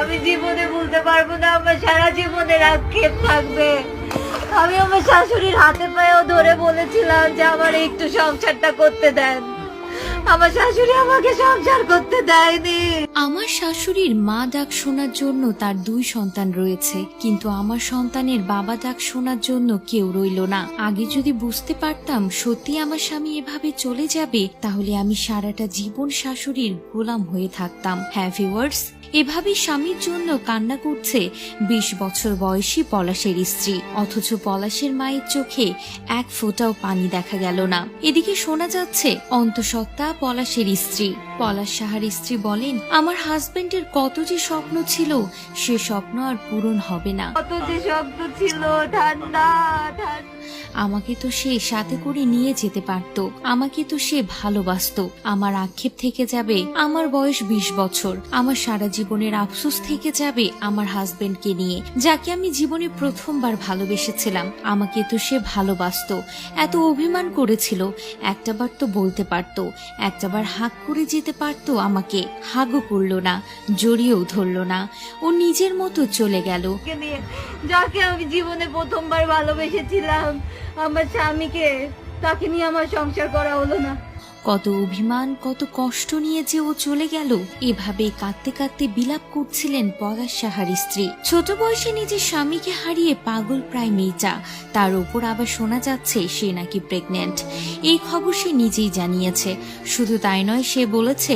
আমি জীবনে বলতে পারব না, আমার সারা জীবনের আক্ষেপ থাকবে। আমি আমার শাশুড়ির হাতে পায়েও ধরে বলেছিলাম যে, আমার একটু সংসারটা করতে দেন। আমার শাশুড়ি আমাকে সংসার করতে দেয়নি। আমার শাশুড়ির মা ডাক শোনার জন্য তার দুই সন্তান রয়েছে, কিন্তু আমার সন্তানের বাবা ডাক শোনার জন্য কেউ রইল না। আগে যদি বুঝতে পারতাম সত্যি আমার স্বামী এভাবে চলে যাবে, তাহলে আমি সারাটা জীবন শাশুড়ির গোলাম হয়ে থাকতাম। হ্যাঁ ভিউয়ার্স, এভাবে স্বামীর জন্য কান্না করছে বিশ বছর বয়সী পলাশের স্ত্রী। অথচ পলাশের মায়ের চোখে এক ফোঁটাও পানি দেখা গেল না। এদিকে শোনা যাচ্ছে, অন্তঃসত্ত্বা পলাশের স্ত্রী। পলাশ সাহার স্ত্রী বলেন আমার হাজবেন্ডের কত যে স্বপ্ন ছিল সে স্বপ্ন আর পূরণ হবে না। কত যে শব্দ ছিল ঠান্ডা আমাকে তো সে সাথে করে নিয়ে যেতে পারত। আমাকে তো সে ভালোবাসতো। আমার আক্ষেপ থেকে যাবে আমার বয়স বিশ বছর। আমার সারা জীবনের আফসোস থেকে যাবে আমার হাজবেন্ডকে নিয়ে। যাকে আমি জীবনে প্রথমবার ভালোবেসেছিলাম আমাকে তো সে ভালোবাসতো। এত অভিমান করেছিল একটাবার তো বলতে পারতো। একটাবার হাঁক করে যেতে পারত আমাকে। হাগও করল না, জড়িয়েও ধরল না। ও নিজের মতো চলে গেল। যাকে আমি জীবনে প্রথমবার ভালোবেসেছিলাম, আমার স্বামীকে, তাকে নিয়ে আমার সংসার করা হলো না। কত অভিমান, কত কষ্ট নিয়ে যে ও চলে গেল, এভাবে কাঁদতে কাঁদতে বিলাপ করছিলেন পলাশ সাহার স্ত্রী। ছোট বয়সে নিজের স্বামীকে হারিয়ে পাগল প্রায় মেয়েটা, তার ওপর আবার শোনা যাচ্ছে সে নাকি প্রেগনেন্ট এই খবর সে নিজেই জানিয়েছে। শুধু তাই নয়, সে বলেছে,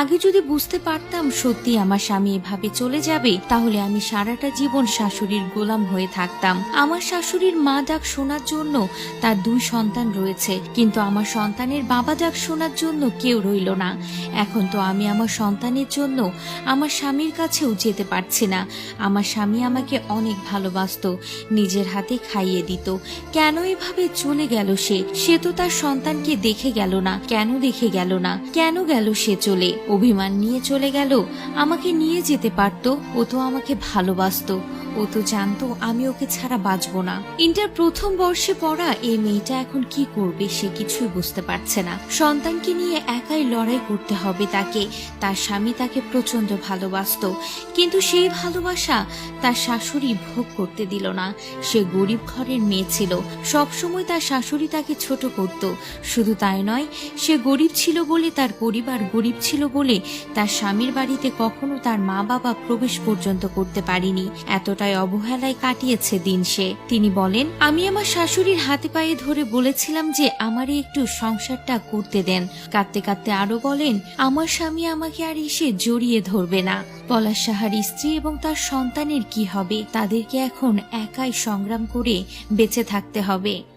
আগে যদি বুঝতে পারতাম সত্যি আমার স্বামী এভাবে চলে যাবে, তাহলে আমি সারাটা জীবন শাশুড়ির গোলাম হয়ে থাকতাম। আমার শাশুড়ির মা ডাক শোনার জন্য তার দুই সন্তান রয়েছে, কিন্তু আমার সন্তানের বাবা ডাক শোনার জন্য কেউ রইল না। এখন তো আমি আমার সন্তানের জন্য আমার স্বামীর কাছেও যেতে পারছি না। আমার স্বামী আমাকে অনেক ভালোবাসত, নিজের হাতে খাইয়ে দিত। কেন এভাবে চলে গেল সে? সে তো তার সন্তানকে দেখে গেল না। কেন দেখে গেল না? কেন গেল সে চলে? অভিমান নিয়ে চলে গেল, আমাকে নিয়ে যেতে পারতো, ও তো আমাকে ভালোবাসতো। ও তো জানতো আমি ওকে ছাড়া বাঁচবো না। ইন্টার প্রথম বর্ষে পড়া এই মেয়েটা এখন কি করবে সে কিছুই বুঝতে পারছে না। সন্তানকে নিয়ে একাই লড়াই করতে হবে তাকে। তার স্বামী তাকে প্রচণ্ড ভালোবাসতো। কিন্তু সেই ভালোবাসা তার শাশুড়ি ভোগ করতে দিল না। সে গরিব ঘরের মেয়ে ছিল। সবসময় তার শাশুড়ি তাকে ছোট করত। শুধু তাই নয়, সে গরিব ছিল বলে তার পরিবার গরিব ছিল বলে তার স্বামীর বাড়িতে কখনো তার মা বাবা প্রবেশ পর্যন্ত করতে পারিনি। এতটাই অবহেলায় কাটিয়েছে দিন সে। তিনি বলেন, আমি আমার শাশুড়ির হাতে পায়ে ধরে বলেছিলাম যে আমারই একটু সংসারটা করতে দেন। কাঁদতে কাঁদতে আরও বলেন, আমার স্বামী আমাকে আর এসে জড়িয়ে ধরবে না। পলাশ সাহার স্ত্রী এবং তার সন্তানের কি হবে? তাদেরকে এখন একাই সংগ্রাম করে বেঁচে থাকতে হবে।